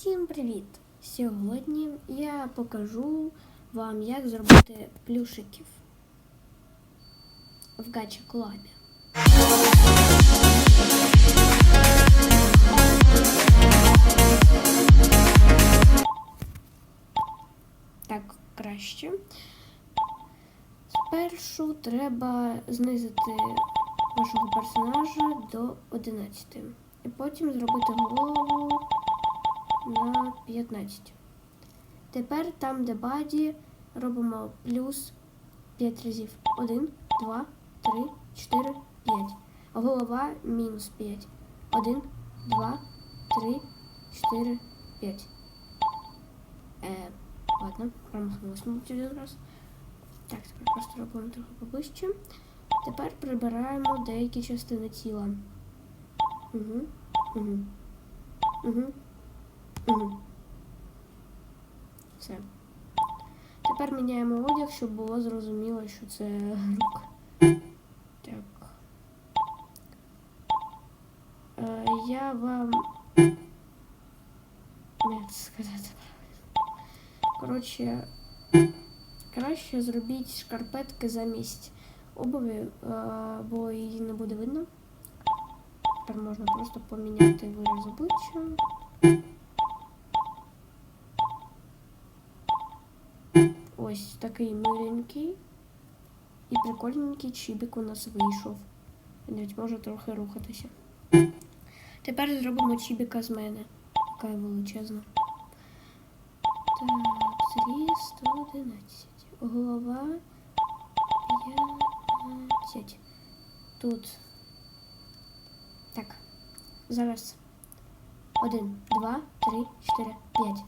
Всім привіт! Сьогодні я покажу вам, як зробити плюшиків в Гача Клабі. Так, краще. Спершу треба знизити вашого персонажа до 11. І потім зробити голову на 15. Тепер там, де баді, робимо плюс 5 разів. 1, 2, 3, 4, 5. А голова мінус 5. 1, 2, 3, 4, 5. Е, ладно, промахнулась, мабуть, один раз. Так, тепер просто робимо трохи поближче. Тепер прибираємо деякі частини тіла. Угу. Угу. Угу. Угу. Все. Тепер міняємо одяг, щоб було зрозуміло, що це рук. Так. Е, я вам. Як сказати? Коротше, краще зробіть шкарпетки замість обуві, е, бо її не буде видно. Тепер можна просто поміняти вираз обличчя. Ось такий миленький і прикольненький чібік у нас вийшов. І навіть може трохи рухатися. Тепер зробимо чібіка з мене. Яка величезна. Так, зріст 111. Голова 15. Тут. Так. Зараз. Один, два, три, чотири, п'ять.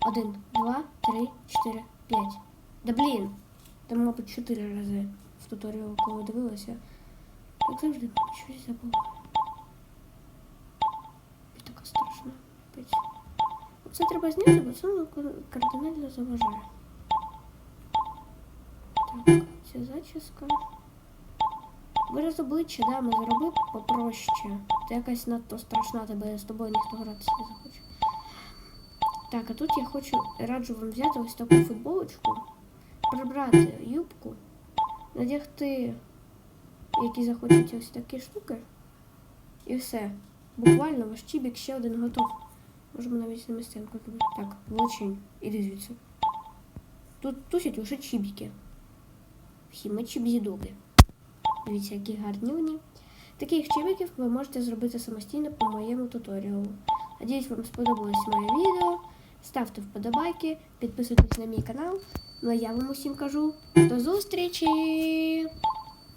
Один, два, три, чотири, п'ять. Да блін. Там, мабуть, чотири рази в туторіал, коли дивилася. Як завжди, щось забула. Така страшна. Капець. Це треба зняти, бо це кар- кардинально заважає. Так, ця зачіска. Вираз обличчя, да, ми зробив попроще. Ти якась надто страшна, тебе з тобою ніхто гратися не захоче. Так, а тут я хочу раджу вам взяти ось таку футболочку, прибрати юбку, надягти, які захочуть ось такі штуки. І все. Буквально ваш чібік ще один готов. Можемо навіть на мистинку. Так, величень. Іди звідси. Тут тусять лише чібіки. Всі ми чібзідоги. Дивіться, які гарні вони. Таких чібіків ви можете зробити самостійно по моєму туторіалу. Надіюсь, вам сподобалось моє відео. Ставте вподобайки, підписуйтесь на мій канал. Ну а я вам усім кажу до зустрічі!